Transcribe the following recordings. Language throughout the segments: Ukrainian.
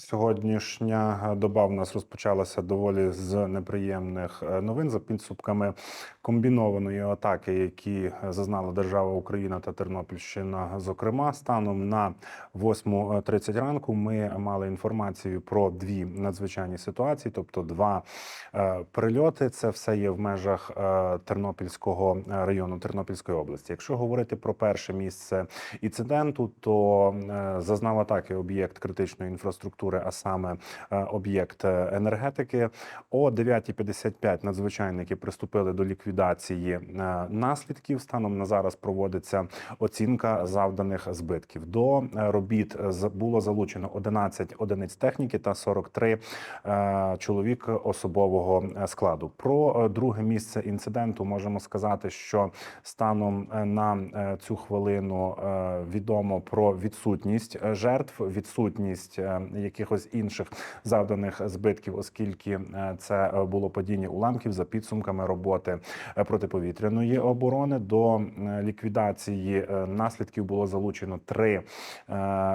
Сьогоднішня доба в нас розпочалася доволі з неприємних е, новин за підсумками комбінованої атаки, які зазнала держава Україна та Тернопільщина. Зокрема, станом на 8.30 ранку ми мали інформацію про дві надзвичайні ситуації, тобто два е, прильоти. Це все є в межах е, Тернопільського району Тернопільської області. Якщо говорити про перше місце інциденту, то е, зазнав атаки об'єкт критичної інфраструктури, а саме е, об'єкт е, енергетики. О 9.55 надзвичайники приступили до ліквідації е, наслідків. Станом на зараз проводиться оцінка завданих збитків. До робіт було залучено 11 одиниць техніки та 43 е, чоловік особового складу. Про друге місце інциденту можемо сказати, що станом на цю хвилину відомо про відсутність жертв, відсутність е, якихось інших завданих збитків, оскільки е, це е, було падіння уламків за підсумками роботи е, протиповітряної оборони. До ліквідації наслідків було залучено три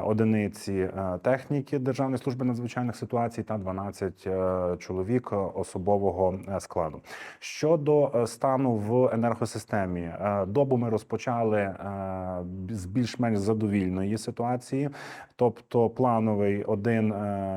одиниці техніки Державної служби надзвичайних ситуацій та 12 е, чоловік особового складу. Щодо стану в енергосистемі, добу ми розпочали з більш-менш задовільної ситуації, тобто плановий один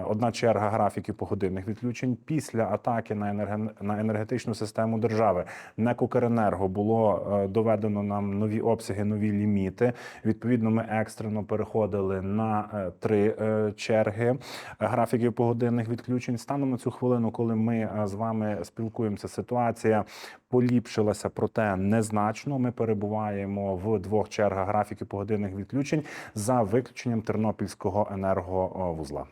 одна черга графіків погодинних відключень після атаки на енерген- на енергетичну систему держави. НЕК «Укренерго» було е, доведено нам нові обсяги, нові ліміти. Відповідно, ми екстрено переходили на е, три е, черги графіків погодинних відключень. Станом на цю хвилину, коли ми е, з вами спілкуємося, ситуація поліпшилася, проте незначно. Ми перебуваємо в двох чергах графіків погодинних відключень за виключенням тернопільського енерговузла.